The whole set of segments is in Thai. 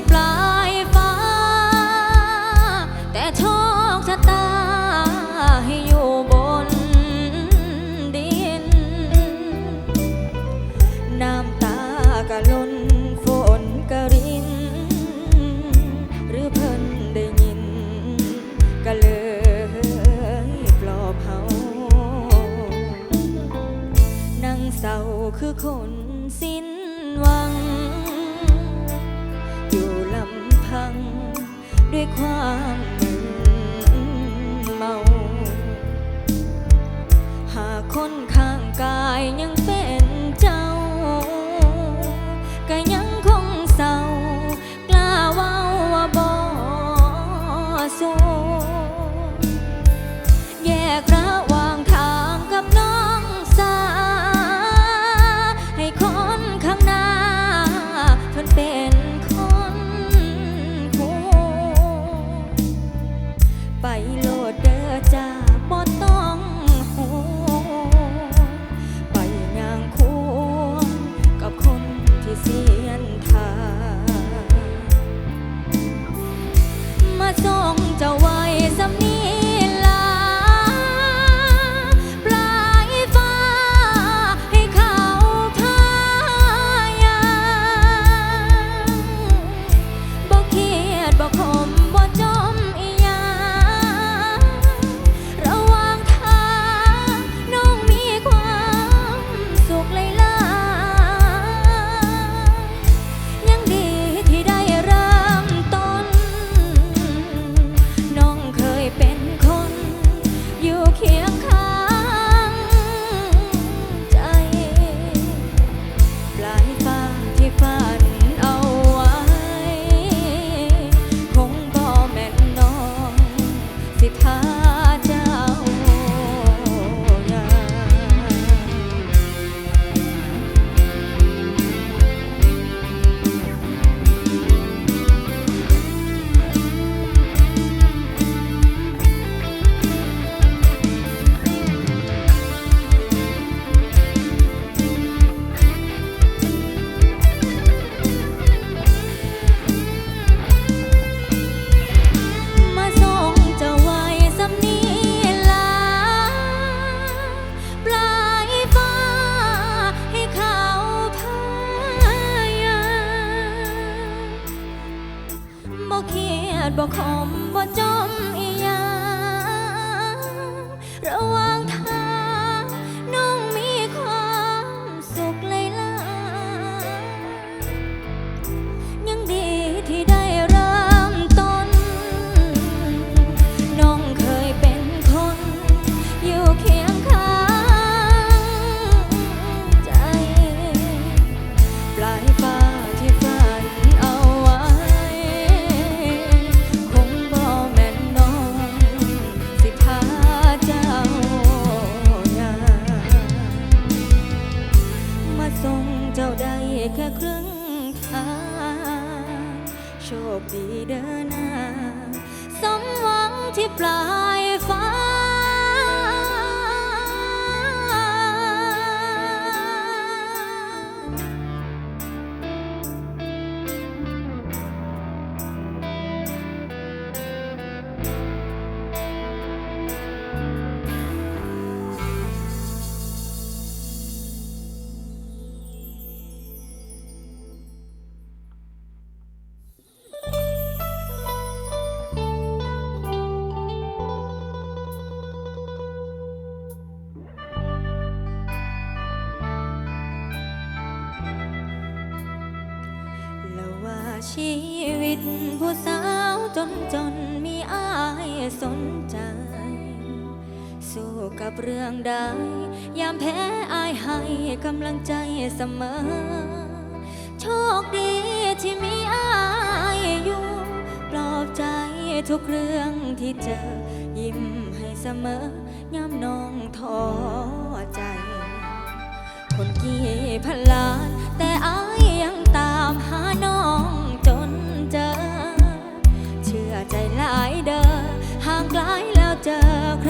่ปลายฟ้า แต่โชคชะตาให้อยู่บนดิน น้ำตากะล้นฝนกะริน หรือเพิ่นได้ยินกะเลยปลอบเฮานั่งเศร้าคือคน ด้วยความเมา หากคนข้างกายยัง ชีวิต ผู้สาวจนจนมีอายสนใจ สู้กับเรื่องใด ยามแพ้อายให้กำลังใจเสมอ โชคดีที่มีอายอยู่ปลอบใจทุกเรื่องที่เจอ ยิ้มให้เสมอยามน้องท้อใจ คนกี่พันล้าน แต่อายยังตามหาน้อง ใจหลายเด้อห่างไกลแล้วเจอใคร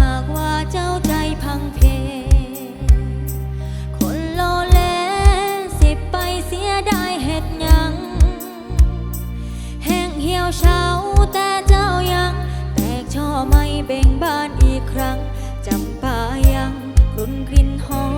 หากว่าเจ้าใจพังเพ คนโลเลสิไปเสียได้เหตุยัง แห้งเหี่ยวเช้าแต่เจ้ายัง แตกช่อไม่เบ่งบานอีกครั้งจำป่ายังรุนกลิ่นหอม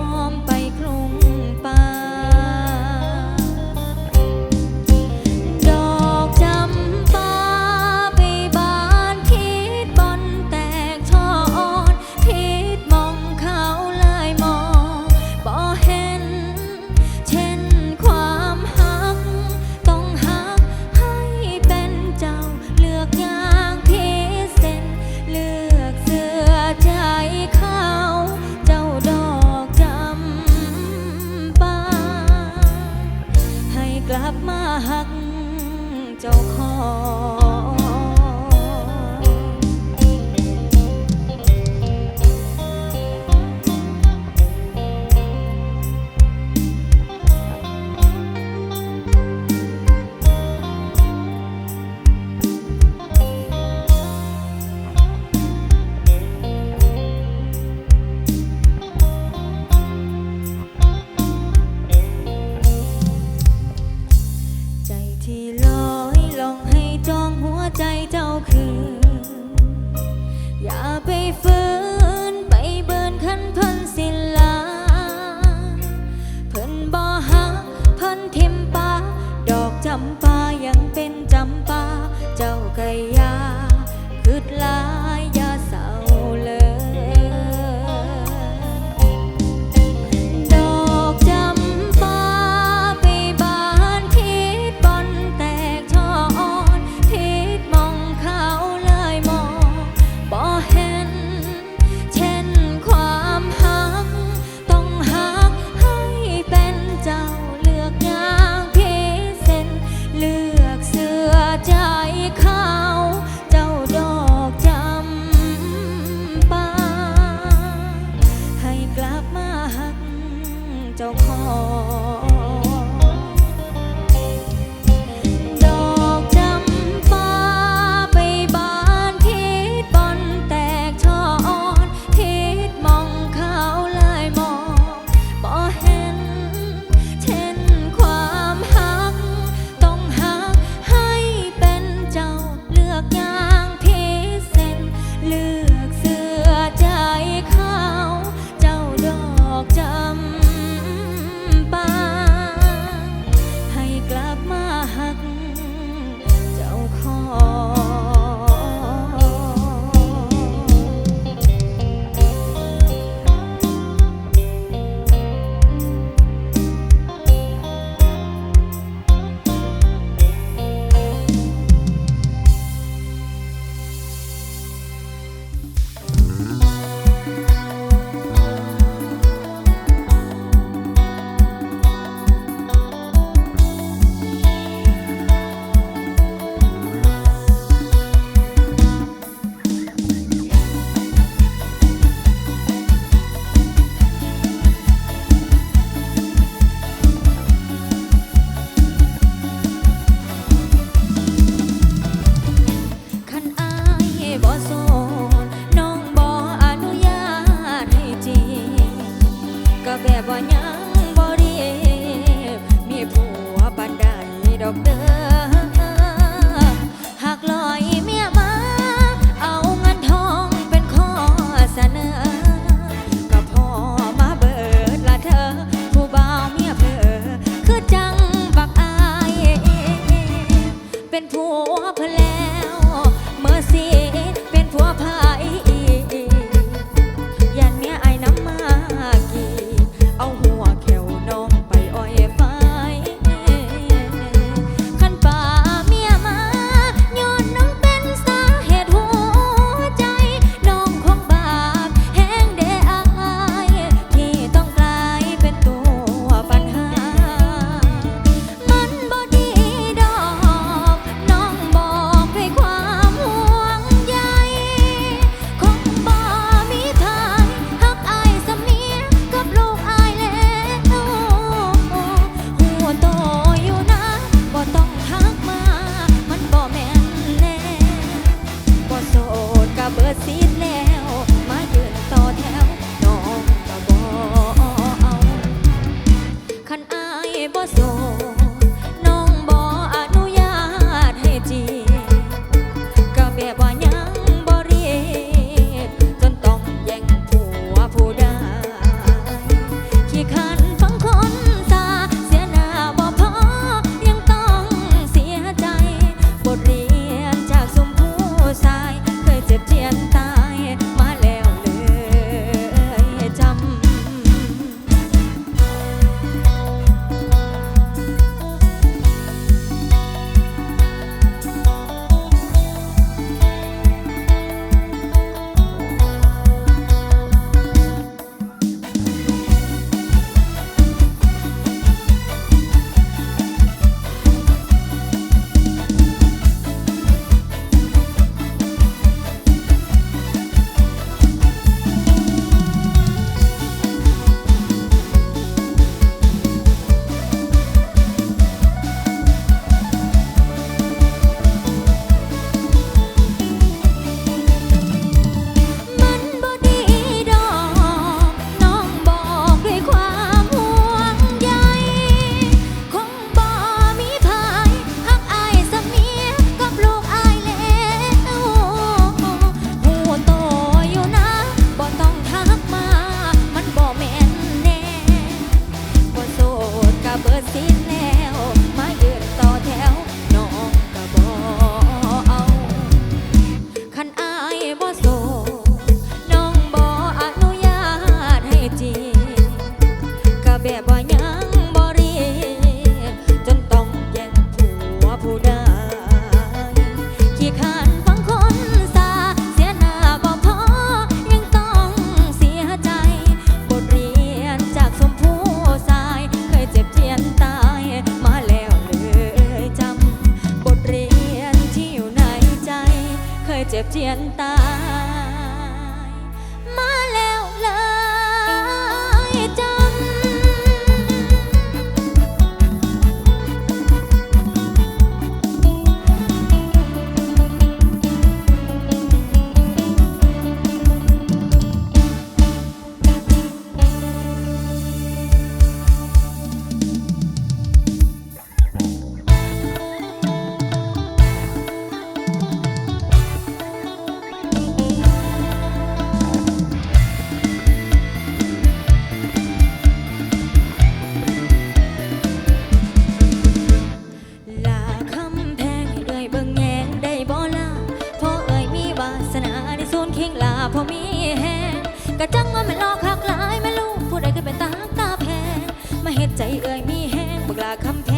กะจังว่าม่นลอกหักหลายแม่ลูกผู้ใดก็เป็นตาตาแพงมาเห็ดใจเอ่ยมีแห้งบักลาคำแพ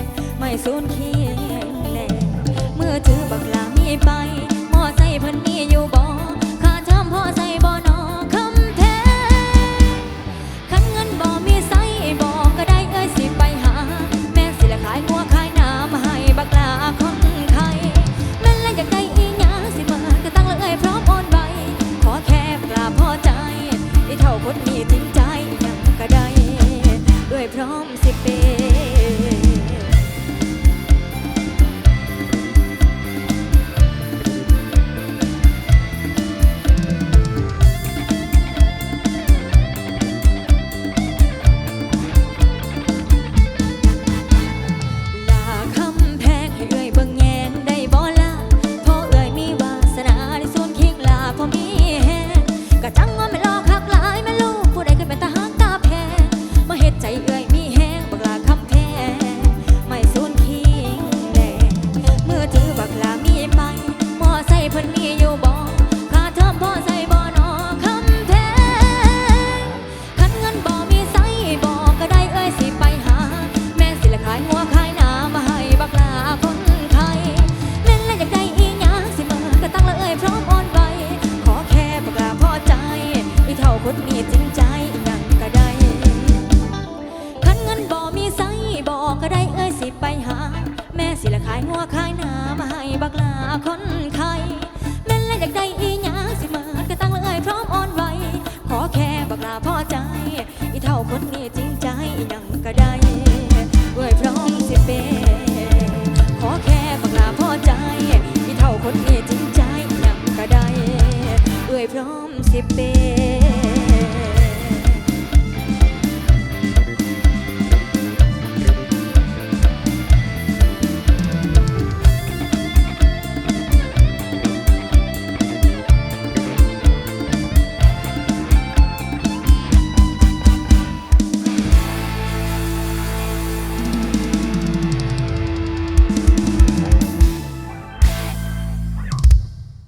งไม่สูนเคียงแน่เมื่อเจอบักลามีไป